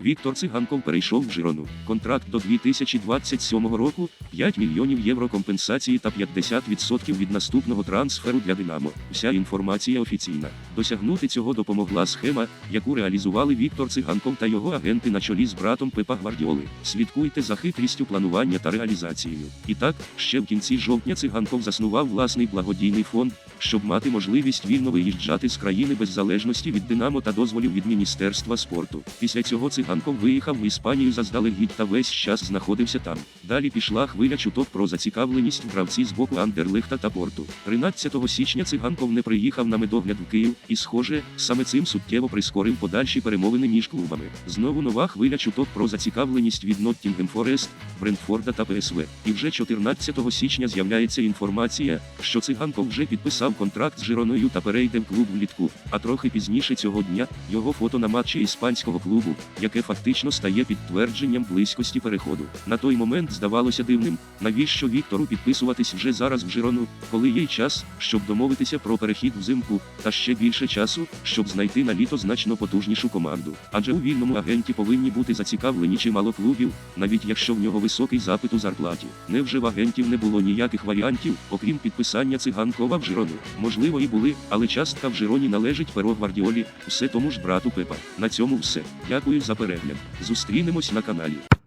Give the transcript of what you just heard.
Віктор Циганков перейшов в Жирону. Контракт до 2027 року 5 мільйонів євро компенсації та 50% від наступного трансферу для Динамо. Вся інформація офіційна. Досягнути цього допомогла схема, яку реалізували Віктор Циганков та його агенти на чолі з братом Пепа Гвардіоли. Слідкуйте за хитрістю планування та реалізацією. І так, ще в кінці жовтня Циганков заснував власний благодійний фонд, щоб мати можливість вільно виїжджати з країни без залежності від Динамо та дозволів від Міністерства спорту. Після цього Циганков виїхав в Іспанію заздалегідь та весь час знаходився там. Далі пішла хвиля чуток про зацікавленість гравців з боку Андерлехта та Порту. 13 січня Циганков не приїхав на медогляд в Київ, і, схоже, саме цим суттєво прискорив подальші перемовини між клубами. Знову нова хвиля чуток про зацікавленість від Ноттінгем Форест, Брентфорда та ПСВ. І вже 14 січня з'являється інформація, що Циганков вже підписав контракт з Жироною та перейде в клуб влітку. А трохи пізніше цього дня його фото на матчі іспанського клубу, яке фактично стає підтвердженням близькості переходу. На той момент здавалося дивним, навіщо Віктору підписуватись вже зараз в Жирону, коли є час, щоб домовитися про перехід взимку, та ще більше часу, щоб знайти на літо значно потужнішу команду. Адже у вільному агенті повинні бути зацікавлені чимало клубів, навіть якщо в нього високий запит у зарплаті. Невже в агентів не було ніяких варіантів, окрім підписання циганкова в Жирону? Можливо, і були, але частка в Жироні належить Перо Гвардіолі, все тому ж брату Пепа. На цьому все. Дякую за перегляд. Зустрінемось на каналі.